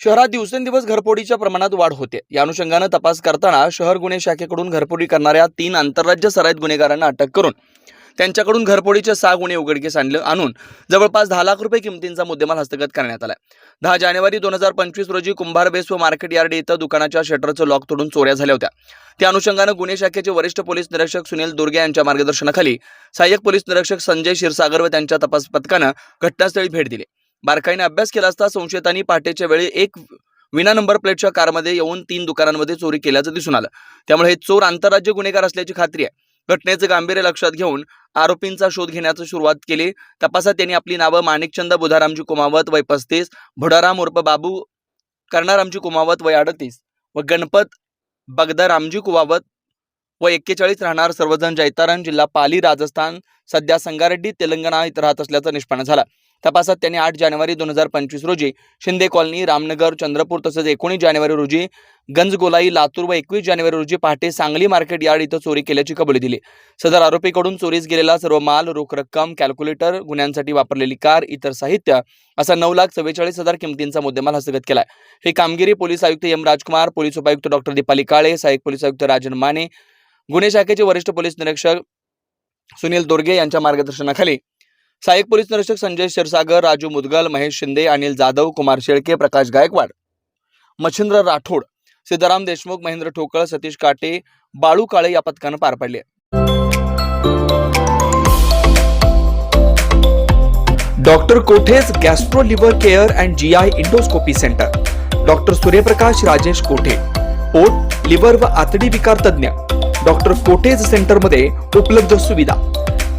शहरात दिवसेंदिवस घरफोडीच्या प्रमाणात वाढ होते. या अनुषंगानं तपास करताना शहर गुन्हे शाखेकडून घरफोडी करणाऱ्या तीन आंतरराज्य सराईत गुन्हेगारांना अटक करून त्यांच्याकडून घरफोडीचे सहा गुन्हे उघडकीस आणलं आणून जवळपास दहा लाख रुपये किमतींचा मुद्देमाल हस्तगत करण्यात आला दहा जानेवारी दोन हजार पंचवीस रोजी कुंभार बेस व मार्केट यार्ड इथं दुकानाच्या शटरचं लॉक तोडून चोऱ्या झाल्या होत्या. त्या अनुषंगानं गुन्हे शाखेचे वरिष्ठ पोलीस निरीक्षक सुनील दुर्गे यांच्या मार्गदर्शनाखाली सहाय्यक पोलीस निरीक्षक संजय क्षीरसागर व त्यांच्या तपास पथकानं घटनास्थळी भेट दिली. बारकाईने अभ्यास केला असता संशयितांनी पहाटेच्या वेळी एक विना नंबर प्लेटच्या कारमध्ये येऊन तीन दुकानांमध्ये चोरी केल्याचं दिसून आलं. त्यामुळे हे चोर आंतरराज्य गुन्हेगार असल्याची खात्री आहे. घटनेचं गांभीर्य लक्षात घेऊन आरोपींचा शोध घेण्याची सुरुवात केली. तपासात त्यांनी आपली नावं माणिकचंद बुधारामजी कुमावत वय पस्तीस भुडाराम उर्फ बाबू कर्णारामजी कुमावत वय अडतीस व गणपत बगदारामजी कुमावत व एक्केचाळीस राहणार सर्वजण जैतारण जिल्हा पाली राजस्थान सध्या संगारेड्डी तेलंगणा इथं राहत असल्याचं निष्पन्न झालं. तपासात त्यांनी आठ जानेवारी दोन हजार पंचवीस रोजी शिंदे कॉलनी रामनगर चंद्रपूर तसंच एकोणीस जानेवारी रोजी गंजगोलाई लातूर व एकवीस जानेवारी रोजी पहाटे सांगली मार्केट यार्ड इथं चोरी केल्याची कबुली दिली. सदर आरोपीकडून चोरीस गेलेला सर्व माल रोख रक्कम कॅल्क्युलेटर गुन्ह्यांसाठी वापरलेली कार इतर साहित्य असा नऊ लाख चव्वेचाळीस हजार किमतींचा मुद्देमाल हस्तगत केलाय. ही कामगिरी पोलीस आयुक्त एम राजकुमार पोलीस उपायुक्त डॉक्टर दीपाली काळे सहाय्यक पोलीस आयुक्त राजन माने गुन्हे शाखेचे वरिष्ठ पोलीस निरीक्षक सुनील दोर्गे यांच्या मार्गदर्शनाखाली सहाय्यक पोलीस निरीक्षक संजय क्षीरसागर राजू मुदगल महेश शिंदे अनिल जाधव कुमार शेळके प्रकाश गायकवाड मच्छिंद्र राठोड सिद्धाराम देशमुख महेंद्र ठोकळ सतीश काटे बाळू काळे या पथकानं पार पाडले. Doctor Kothe's gastro liver care and G I endoscopy centre. Doctor Suryaprakash Rajesh Kothe पोट लिव्हर व आतडी विकार तज्ज्ञ. डॉक्टर कोठेज सेंटरमध्ये उपलब्ध सुविधा.